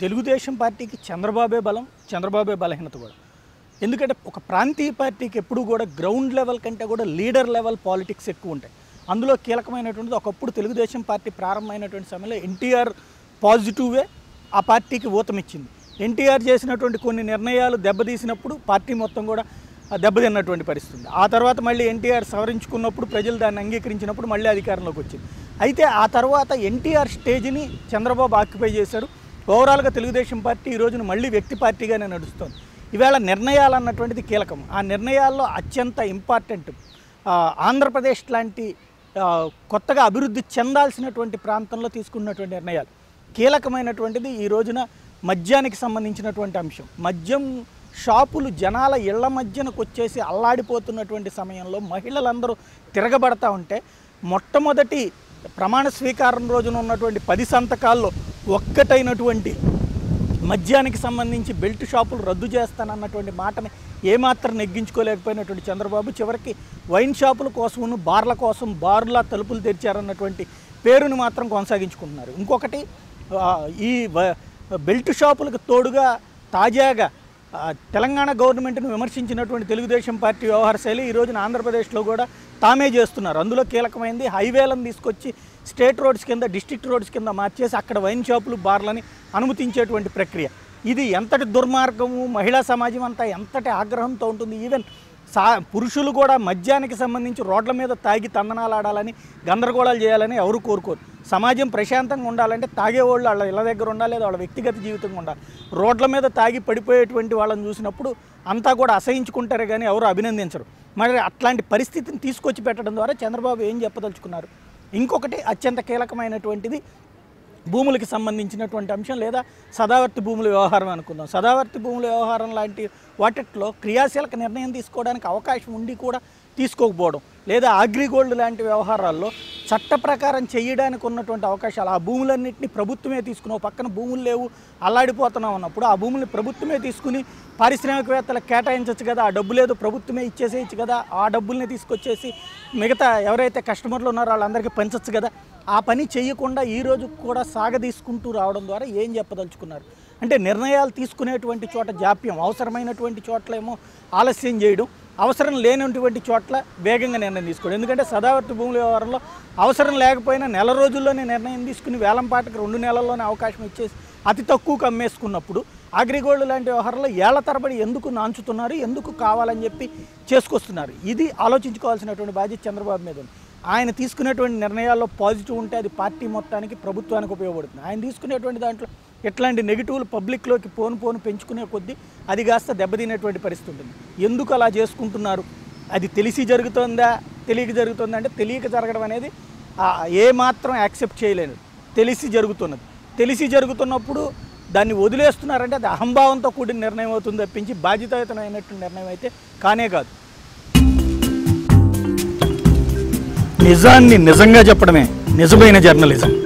తెలుగుదేశం పార్టీకి చంద్రబాబే బలం చంద్రబాబే బలహీనత కూడా. ఎందుకంటే ఒక ప్రాంతీయ పార్టీకి ఎప్పుడు కూడా గ్రౌండ్ లెవెల్ కంటే కూడా లీడర్ లెవెల్ పాలిటిక్స్ ఎక్కువ ఉంటాయి. అందులో కీలకమైనటువంటిది ఒకప్పుడు తెలుగుదేశం పార్టీ ప్రారంభమైనటువంటి సమయంలో ఎన్టీఆర్ పాజిటివే ఆ పార్టీకి ఊతమిచ్చింది. ఎన్టీఆర్ చేసినటువంటి కొన్ని నిర్ణయాలు దెబ్బతీసినప్పుడు పార్టీ మొత్తం కూడా దెబ్బతిన్నటువంటి పరిస్థితి ఆ తర్వాత మళ్ళీ ఎన్టీఆర్ సవరించుకున్నప్పుడు ప్రజలు దాన్ని అంగీకరించినప్పుడు మళ్ళీ అధికారంలోకి వచ్చింది. అయితే ఆ తర్వాత ఎన్టీఆర్ స్టేజ్ని చంద్రబాబు ఆక్యుపై చేశారు. ఓవరాల్గా తెలుగుదేశం పార్టీ ఈ రోజున మళ్ళీ వ్యక్తి పార్టీగానే నడుస్తుంది. ఈవేళ నిర్ణయాలు అన్నటువంటిది కీలకం. ఆ నిర్ణయాల్లో అత్యంత ఇంపార్టెంట్ ఆంధ్రప్రదేశ్ లాంటి కొత్తగా అభివృద్ధి చెందాల్సినటువంటి ప్రాంతంలో తీసుకున్నటువంటి నిర్ణయాలు. కీలకమైనటువంటిది ఈ రోజున మద్యానికి సంబంధించినటువంటి అంశం. మద్యం షాపులు జనాల ఇళ్ళ మధ్యనకు వచ్చేసి అల్లాడిపోతున్నటువంటి సమయంలో మహిళలందరూ తిరగబడతా ఉంటే మొట్టమొదటి ప్రమాణ స్వీకారం రోజున ఉన్నటువంటి పది సంతకాల్లో ఒక్కటైనటువంటి మద్యానికి సంబంధించి బెల్ట్ షాపులు రద్దు చేస్తానన్నటువంటి మాటని ఏమాత్రం నెగ్గించుకోలేకపోయినటువంటి చంద్రబాబు చివరికి వైన్ షాపుల కోసమును బార్ల కోసం బార్ల తలుపులు తెరిచారన్నటువంటి పేరుని మాత్రం కొనసాగించుకుంటున్నారు. ఇంకొకటి ఈ బెల్ట్ షాపులకు తోడుగా తాజాగా తెలంగాణ గవర్నమెంట్ను విమర్శించినటువంటి తెలుగుదేశం పార్టీ వ్యవహార శైలి ఈ రోజున ఆంధ్రప్రదేశ్లో కూడా తామే చేస్తున్నారు. అందులో కీలకమైంది హైవేలను తీసుకొచ్చి స్టేట్ రోడ్స్ కింద డిస్ట్రిక్ట్ రోడ్స్ కింద మార్చేసి అక్కడ వైన్ షాపులు బార్లని అనుమతించేటువంటి ప్రక్రియ. ఇది ఎంతటి దుర్మార్గము మహిళా సమాజం అంతా ఎంతటి ఆగ్రహంతో ఉంటుంది? ఈవెన్ సా పురుషులు కూడా మద్యానికి సంబంధించి రోడ్ల మీద తాగి తందనాలు ఆడాలని గందరగోళాలు చేయాలని ఎవరు కోరుకోరు. సమాజం ప్రశాంతంగా ఉండాలంటే తాగేవాళ్ళు వాళ్ళ ఇళ్ళ దగ్గర ఉండాలి లేదా వాళ్ళ వ్యక్తిగత జీవితంగా ఉండాలి. రోడ్ల మీద తాగి పడిపోయేటువంటి వాళ్ళని చూసినప్పుడు అంతా కూడా అసహించుకుంటారు కానీ ఎవరు అభినందించరు. మరి అట్లాంటి పరిస్థితిని తీసుకొచ్చి పెట్టడం ద్వారా చంద్రబాబు ఏం చెప్పదలుచుకున్నారు? ఇంకొకటి అత్యంత కీలకమైనటువంటిది భూములకి సంబంధించినటువంటి అంశం లేదా సదావర్తి భూముల వ్యవహారం అనుకుందాం. సదావర్తి భూముల వ్యవహారం లాంటి వాటిలో క్రియాశీలక నిర్ణయం తీసుకోవడానికి అవకాశం ఉండి కూడా తీసుకోకపోవడం లేదా అగ్రిగోల్డ్ లాంటి వ్యవహారాల్లో చట్ట ప్రకారం చేయడానికి ఉన్నటువంటి అవకాశాలు ఆ భూములన్నింటినీ ప్రభుత్వమే తీసుకుని పక్కన భూములు లేవు అల్లాడిపోతున్నాం అన్నప్పుడు ఆ భూముల్ని ప్రభుత్వమే తీసుకుని పారిశ్రామికవేత్తలకు కేటాయించవచ్చు కదా ఆ డబ్బు లేదు ప్రభుత్వమే ఇచ్చేసేయచ్చు కదా ఆ డబ్బుల్ని తీసుకొచ్చేసి మిగతా ఎవరైతే కస్టమర్లు ఉన్నారో వాళ్ళందరికీ పంచవచ్చు కదా ఆ పని చేయకుండా ఈ కూడా సాగదీసుకుంటూ రావడం ద్వారా ఏం చెప్పదలుచుకున్నారు? అంటే నిర్ణయాలు తీసుకునేటువంటి చోట జాప్యం అవసరమైనటువంటి చోట్లేమో ఆలస్యం చేయడం అవసరం లేనటువంటి చోట్ల వేగంగా నిర్ణయం తీసుకోండి. ఎందుకంటే సదావర్తి భూముల వ్యవహారంలో అవసరం లేకపోయినా నెల రోజుల్లోనే నిర్ణయం తీసుకుని వేలంపాటకు రెండు నెలల్లోనే అవకాశం ఇచ్చేసి అతి తక్కువకు అమ్మేసుకున్నప్పుడు అగ్రిగోల్డ్ లాంటి వ్యవహారంలో ఏళ్ళ తరబడి ఎందుకు నాంచుతున్నారు ఎందుకు కావాలని చెప్పి చేసుకొస్తున్నారు. ఇది ఆలోచించుకోవాల్సినటువంటి బాధ్యత చంద్రబాబు మీద ఉంది. ఆయన తీసుకునేటువంటి నిర్ణయాల్లో పాజిటివ్ ఉంటే అది పార్టీ మొత్తానికి ప్రభుత్వానికి ఉపయోగపడుతుంది. ఆయన తీసుకునేటువంటి దాంట్లో ఎట్లాంటి నెగిటివ్లు పబ్లిక్లోకి పోను పోను పెంచుకునే కొద్దీ అది కాస్త దెబ్బతినేటువంటి పరిస్థితి ఉంటుంది. ఎందుకు అలా చేసుకుంటున్నారు? అది తెలిసి జరుగుతుందా? తెలియక జరుగుతుందా? అంటే తెలియక జరగడం అనేది ఏ మాత్రం యాక్సెప్ట్ చేయలేదు. తెలిసి జరుగుతున్నది. తెలిసి జరుగుతున్నప్పుడు దాన్ని వదిలేస్తున్నారంటే అది అహంభావంతో కూడిన నిర్ణయం అవుతుంది తప్పించి బాధ్యతాయుతమైనట్టు నిర్ణయం అయితే కానే కాదు. నిజాన్ని నిజంగా చెప్పడమే. నిజమైన జర్నలిజం.